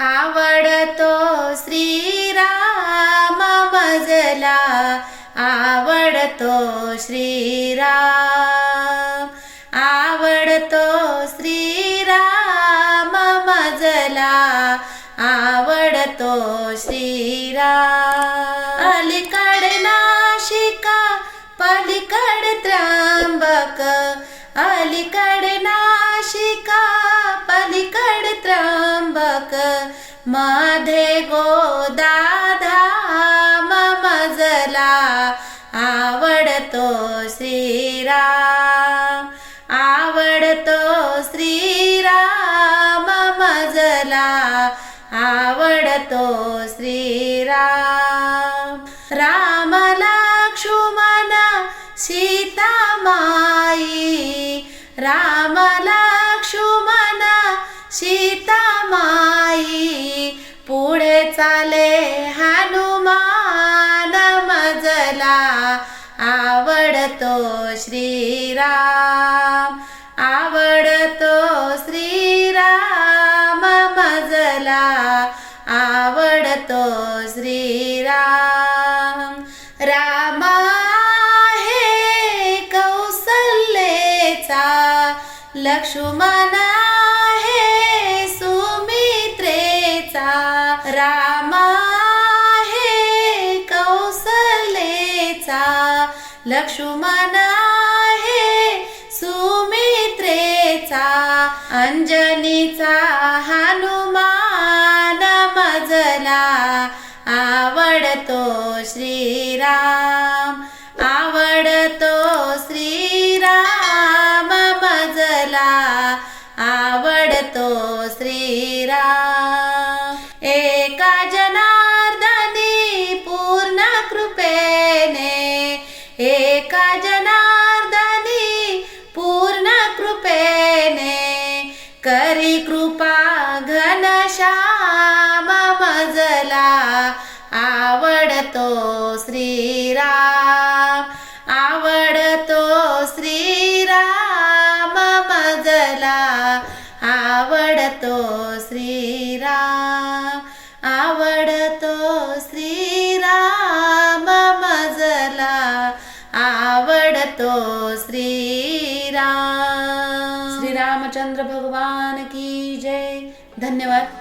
आवडतो श्रीराम मजला. आवडतो श्रीराम. आवडतो श्रीराम मजला. आवडतो श्रीराम. अलीकड नाशिका पलीकड त्र्यंबक. अलीकड नाशिका त्र्यंबकमध्ये गोदाधा मजला आवडतो श्रीराम आवडतो श्रीराम मजला आवडतो श्रीराम. राम लक्ष्मण सीतामाई राम लक्ष्मण सीतामाई साले हनुमान मजला आवडतो श्रीराम आवडतो श्रीराम मजला आवडतो श्रीराम. राम हे कौसल्येचा लक्ष्मण लक्ष्मण आहे सुमित्रेचा अंजनीचा हनुमान मजला. आवडतो श्रीराम. एका जनार्दनी पूर्ण कृपेने करी कृपा घनश्याम मजला आवडतो श्रीराम आवडतो श्रीराम मजला आवडतो श्री श्रीराम। श्रीरामचंद्र भगवान की जय। धन्यवाद।